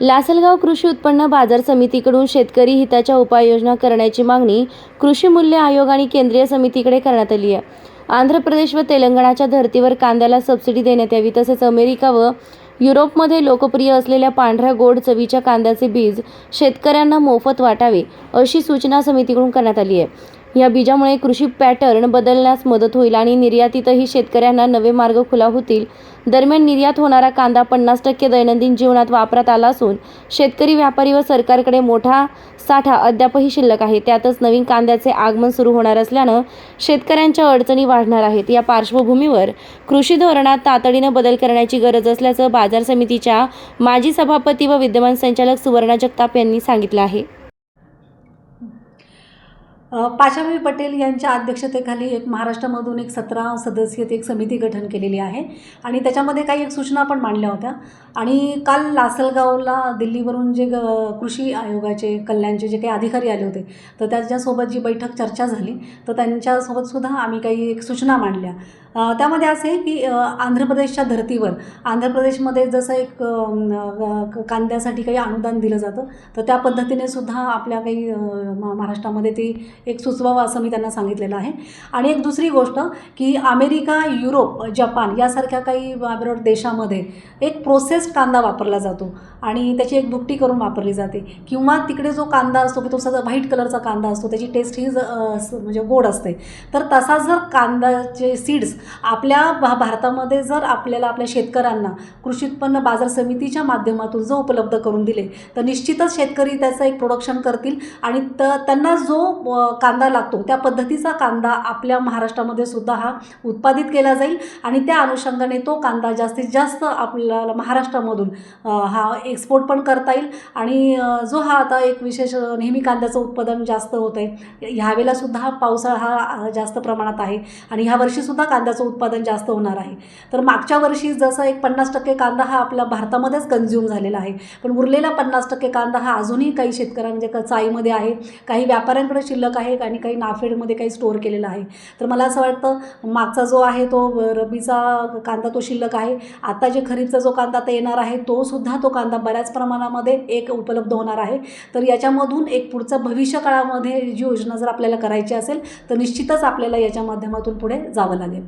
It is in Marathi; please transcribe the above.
लासलगाव कृषी उत्पन्न बाजार समितीकडून शेतकरी हिताच्या उपाययोजना करण्याची मागणी कृषी मूल्य आयोग आणि केंद्रीय समितीकडे करण्यात आली आहे. आंध्र प्रदेश व तेलंगणाच्या धर्तीवर कांद्याला सबसिडी देण्यात यावी तसेच अमेरिका व युरोपमध्ये लोकप्रिय असलेल्या पांढऱ्या गोड चवीच्या कांद्याचे बीज शेतकऱ्यांना मोफत वाटावे अशी सूचना समितीकडून करण्यात आली आहे. या बीजामुळे कृषी पॅटर्न बदलण्यास मदत होईल आणि निर्यातीतही शेतकऱ्यांना नवे मार्ग खुला होतील. दरम्यान निर्यात होणारा कांदा पन्नास टक्के दैनंदिन जीवनात वापरात आला असून शेतकरी व्यापारी व सरकारकडे मोठा साठा अद्यापही शिल्लक आहे. त्यातच नवीन कांद्याचे आगमन सुरू होणार असल्यानं शेतकऱ्यांच्या अडचणी वाढणार आहेत. या पार्श्वभूमीवर कृषी धोरणात तातडीनं बदल करण्याची गरज असल्याचं बाजार समितीच्या माजी सभापती व विद्यमान संचालक सुवर्णा जगताप यांनी सांगितलं आहे. पाशाभाई पटेल यांच्या अध्यक्षतेखाली एक महाराष्ट्रामधून एक सतरा सदस्यीय एक समिती गठन केलेली आहे. आणि त्याच्यामध्ये काही एक सूचना पण मांडल्या होत्या. आणि काल लासलगावला दिल्लीवरून जे ग कृषी आयोगाचे कल्याणचे जे काही अधिकारी आले होते तर त्याच्यासोबत जी बैठक चर्चा झाली तर त्यांच्यासोबतसुद्धा आम्ही काही एक सूचना मांडल्या. त्यामध्ये असे आहे की आंध्र प्रदेशच्या धर्तीवर आंध्र प्रदेशमध्ये जसं एक कांद्यासाठी काही अनुदान दिलं जातं तर त्या पद्धतीने सुद्धा आपल्या काही महाराष्ट्रामध्ये ती एक सुचवावं असं मी त्यांना सांगितलेलं आहे. आणि एक दुसरी गोष्ट की अमेरिका युरोप जपान यासारख्या काही बरोबर देशामध्ये एक प्रोसेस्ड कांदा वापरला जातो. आणि त्याची एक भुकटी करून वापरली जाते. किंवा तिकडे जो कांदा असतो की तो सगळा व्हाईट कलरचा कांदा असतो त्याची टेस्ट ही ज- म्हणजे गोड असते. तर तसा जर कांद्याचे सीड्स आपल्या भा भारतामध्ये जर आपल्याला आपल्या शेतकऱ्यांना कृषी उत्पन्न बाजार समितीच्या माध्यमातून जर उपलब्ध करून दिले तर निश्चितच शेतकरी त्याचं एक प्रोडक्शन करतील. आणि त त्यांना जो कांदा लागतो. त्या पद्धतीचा कांदा आपल्या महाराष्ट्रामध्ये सुद्धा हा उत्पादित केला जाईल आणि त्या अनुषंगाने तो कांदा जास्तीत जास्त आपल्याला महाराष्ट्रामधून हा एक्सपोर्ट पण करता येईल. आणि जो हा आता एक विशेष नेहमी कांद्याचं उत्पादन जास्त होत आहे ह्यावेळेलासुद्धा हा पावसाळा हा जास्त प्रमाणात आहे आणि ह्या वर्षीसुद्धा कांद्याचं उत्पादन जास्त होणार आहे. तर मागच्या वर्षी जसं एक पन्नास टक्के कांदा हा आपल्या भारतामध्येच कन्झ्युम झालेला आहे. पण उरलेला पन्नास टक्के कांदा हा अजूनही काही शेतकऱ्या म्हणजे चाईमध्ये आहे. काही व्यापाऱ्यांकडे शिल्लक आहे. आहे आणि काही नाफेडमध्ये काही स्टोअर केलेला आहे. तर मला असं वाटतं मागचा जो आहे तो रबीचा कांदा तो शिल्लक आहे. आता जे खरीपचा जो कांदा आता येणार आहे तो सुद्धा तो कांदा बऱ्याच प्रमाणामध्ये एक उपलब्ध होणार आहे. तर याच्यामधून एक पुढचं भविष्य काळामध्ये जी योजना जर आपल्याला करायची असेल तर निश्चितच आपल्याला याच्या माध्यमातून पुढे जावं लागेल.